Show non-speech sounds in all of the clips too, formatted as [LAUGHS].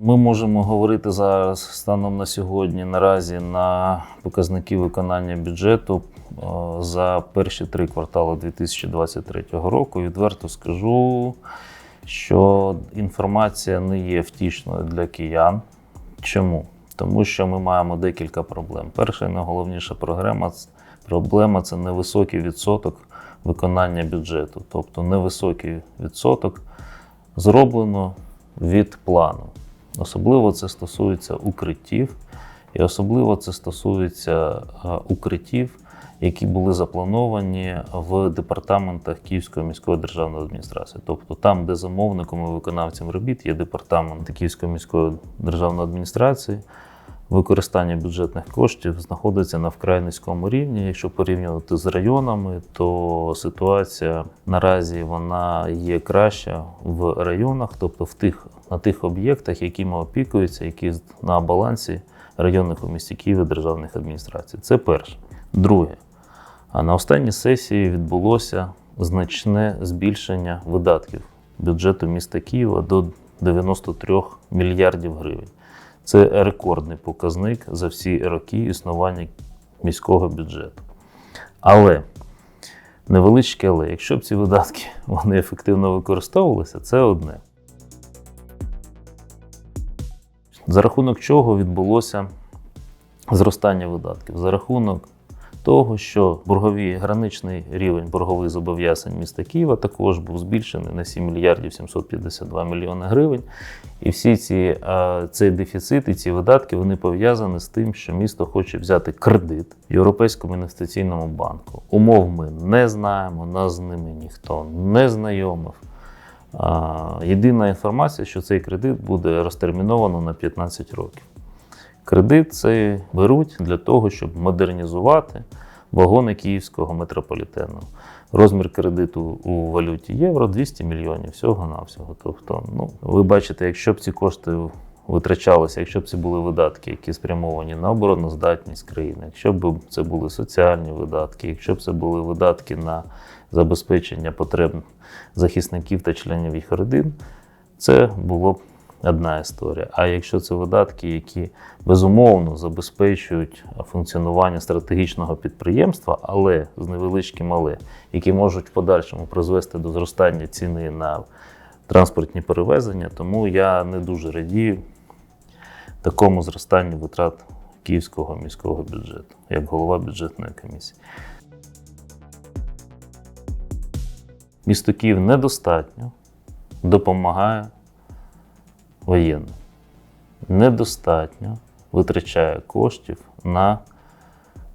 Ми можемо говорити зараз станом на сьогодні наразі на показники виконання бюджету е, за перші три квартали 2023 року. Відверто скажу, що інформація не є втішною для киян. Чому? Тому що ми маємо декілька проблем. Перша і найголовніша проблема проблема це невисокий відсоток виконання бюджету, тобто невисокий відсоток зроблено від плану. Особливо це стосується укриттів, і особливо це стосується е, укриттів, які були заплановані в департаментах Київської міської державної адміністрації. Тобто там, де замовником і виконавцем робіт є департамент Київської міської державної адміністрації, використання бюджетних коштів знаходиться на вкрай низькому рівні. Якщо порівнювати з районами, то ситуація наразі вона є краща в районах, тобто в тих, на тих об'єктах, якими опікуються, які на балансі районних у місті Києві державних адміністрацій. Це перше. Друге, а на останній сесії відбулося значне збільшення видатків бюджету міста Києва до 93 мільярдів гривень. Це рекордний показник за всі роки існування міського бюджету. Але невеличке, але якщо б ці видатки [LAUGHS] вони ефективно використовувалися, це одне. За рахунок чого відбулося зростання видатків? За рахунок того, що боргові граничний рівень боргових зобов'язань міста Києва також був збільшений на 7 мільярдів 752 мільйони гривень. І всі ці цей дефіцит і ці видатки вони пов'язані з тим, що місто хоче взяти кредит в Європейському інвестиційному банку. Умов ми не знаємо, нас з ними ніхто не знайомив. Єдина інформація, що цей кредит буде розтерміновано на 15 років. Кредит це беруть для того, щоб модернізувати вагони київського метрополітену. Розмір кредиту у валюті євро 200 мільйонів всього-навсього. Тобто, ну, ви бачите, якщо б ці кошти витрачалися, якщо б це були видатки, які спрямовані на обороноздатність країни, якщо б це були соціальні видатки, якщо б це були видатки на забезпечення потреб захисників та членів їх родин, це було б одна історія. А якщо це видатки, які безумовно забезпечують функціонування стратегічного підприємства, але з невеличким але, які можуть в подальшому призвести до зростання ціни на транспортні перевезення, тому я не дуже радію такому зростанню витрат Київського міського бюджету, як голова бюджетної комісії. Місто Київ недостатньо допомагає воєнним. Недостатньо витрачає коштів на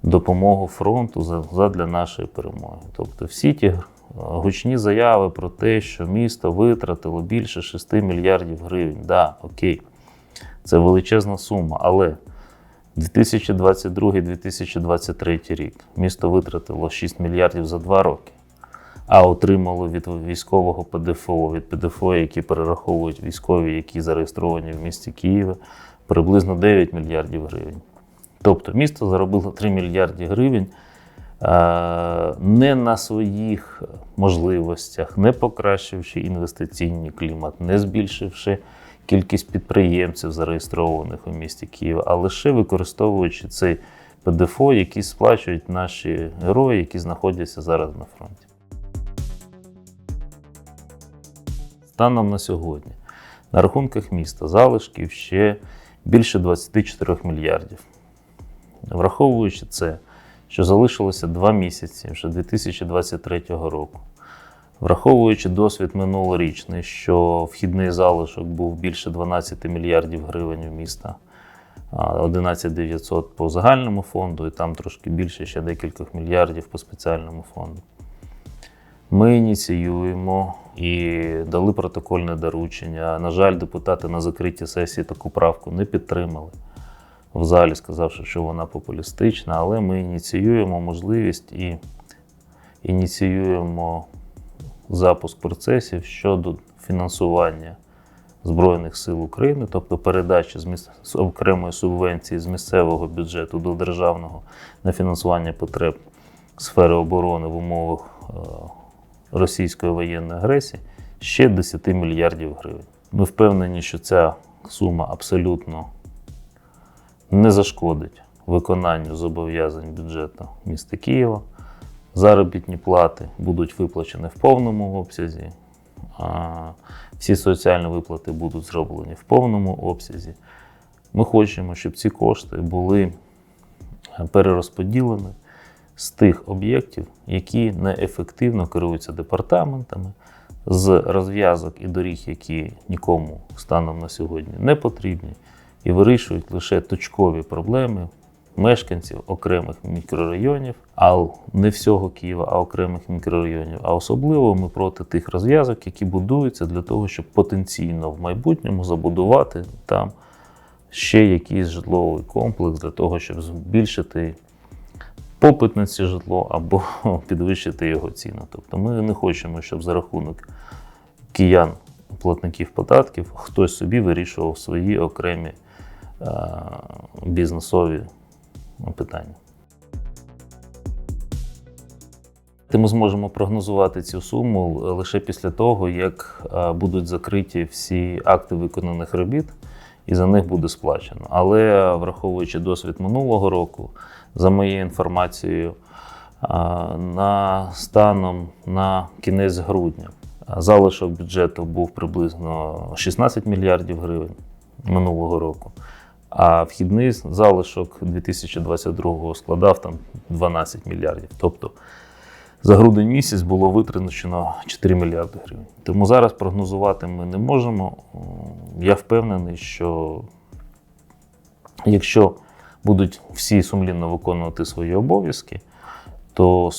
допомогу фронту задля нашої перемоги. Тобто всі ті гучні заяви про те, що місто витратило більше 6 мільярдів гривень. Да, окей, це величезна сума, але 2022-2023 рік місто витратило 6 мільярдів за 2 роки а отримало від військового ПДФО, від ПДФО, які перераховують військові, які зареєстровані в місті Києві, приблизно 9 мільярдів гривень. Тобто місто заробило 3 мільярди гривень не на своїх можливостях, не покращивши інвестиційний клімат, не збільшивши кількість підприємців, зареєстрованих у місті Києва, а лише використовуючи цей ПДФО, який сплачують наші герої, які знаходяться зараз на фронті. Станом на сьогодні на рахунках міста залишків ще більше 24 мільярдів. Враховуючи це, що залишилося 2 місяці вже 2023 року. Враховуючи досвід минулорічний, що вхідний залишок був більше 12 мільярдів гривень в міста, 11 900 по загальному фонду, і там трошки більше ще декількох мільярдів по спеціальному фонду. Ми ініціюємо і дали протокольне доручення. На жаль, депутати на закритій сесії таку правку не підтримали в залі, сказавши, що вона популістична, але ми ініціюємо можливість і ініціюємо запуск процесів щодо фінансування Збройних сил України, тобто передачі з, міс... з окремої субвенції з місцевого бюджету до державного на фінансування потреб сфери оборони в умовах е, російської воєнної агресії ще 10 мільярдів гривень. Ми впевнені, що ця сума абсолютно не зашкодить виконанню зобов'язань бюджету міста Києва. Заробітні плати будуть виплачені в повному обсязі. Всі соціальні виплати будуть зроблені в повному обсязі. Ми хочемо, щоб ці кошти були перерозподілені з тих об'єктів, які неефективно керуються департаментами, з розв'язок і доріг, які нікому станом на сьогодні не потрібні, і вирішують лише точкові проблеми мешканців окремих мікрорайонів, а не всього Києва, а окремих мікрорайонів. А особливо ми проти тих розв'язок, які будуються для того, щоб потенційно в майбутньому забудувати там ще якийсь житловий комплекс для того, щоб збільшити попит на це житло або [LAUGHS] підвищити його ціну. Тобто ми не хочемо, щоб за рахунок киян, платників податків, хтось собі вирішував свої окремі е, бізнесові питання. Ми зможемо прогнозувати цю суму лише після того, як е, будуть закриті всі акти виконаних робіт, і за них буде сплачено. Але враховуючи досвід минулого року, за моєю інформацією, на станом на кінець грудня залишок бюджету був приблизно 16 мільярдів гривень минулого року. А вхідний залишок 2022 складав там 12 мільярдів. Тобто за грудень місяць було витрачено 4 мільярди гривень. Тому зараз прогнозувати ми не можемо. Я впевнений, що якщо будуть всі сумлінно виконувати свої обов'язки, то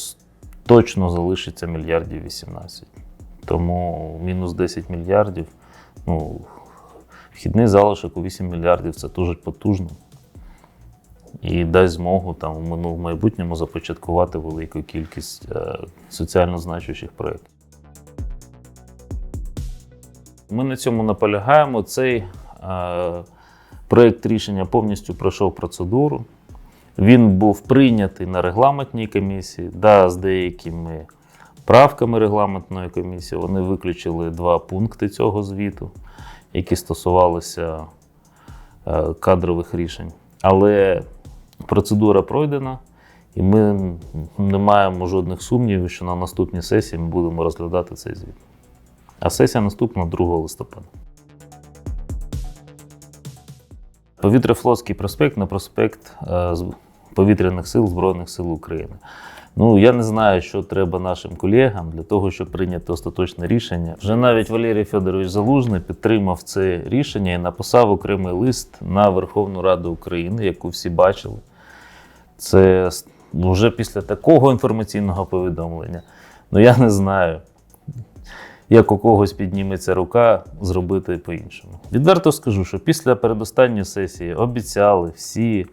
точно залишиться мільярдів 18. Тому мінус 10 мільярдів, ну, вхідний залишок у 8 мільярдів це дуже потужно. І дасть змогу там в в майбутньому започаткувати велику кількість е, соціально значущих проєктів. Ми на цьому наполягаємо. Цей е, проєкт рішення повністю пройшов процедуру. Він був прийнятий на регламентній комісії, да, з деякими правками регламентної комісії. Вони виключили два пункти цього звіту, які стосувалися е, кадрових рішень. Але процедура пройдена, і ми не маємо жодних сумнівів, що на наступній сесії ми будемо розглядати цей звіт. А сесія наступна 2 листопада. Повітряфлотський проспект на проспект е, Повітряних сил Збройних сил України. Ну, я не знаю, що треба нашим колегам для того, щоб прийняти остаточне рішення. Вже навіть Валерій Федорович Залужний підтримав це рішення і написав окремий лист на Верховну Раду України, яку всі бачили. Це ну, вже після такого інформаційного повідомлення. Ну я не знаю, як у когось підніметься рука зробити по-іншому. Відверто скажу, що після передостанньої сесії обіцяли всі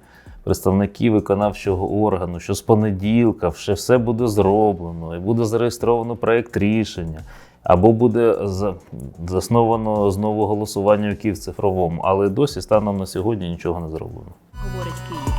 представники виконавчого органу, що з понеділка ще все буде зроблено і буде зареєстровано проєкт рішення. Або буде засновано знову голосування в цифровому, але досі станом на сьогодні нічого не зроблено. Говорить Київ.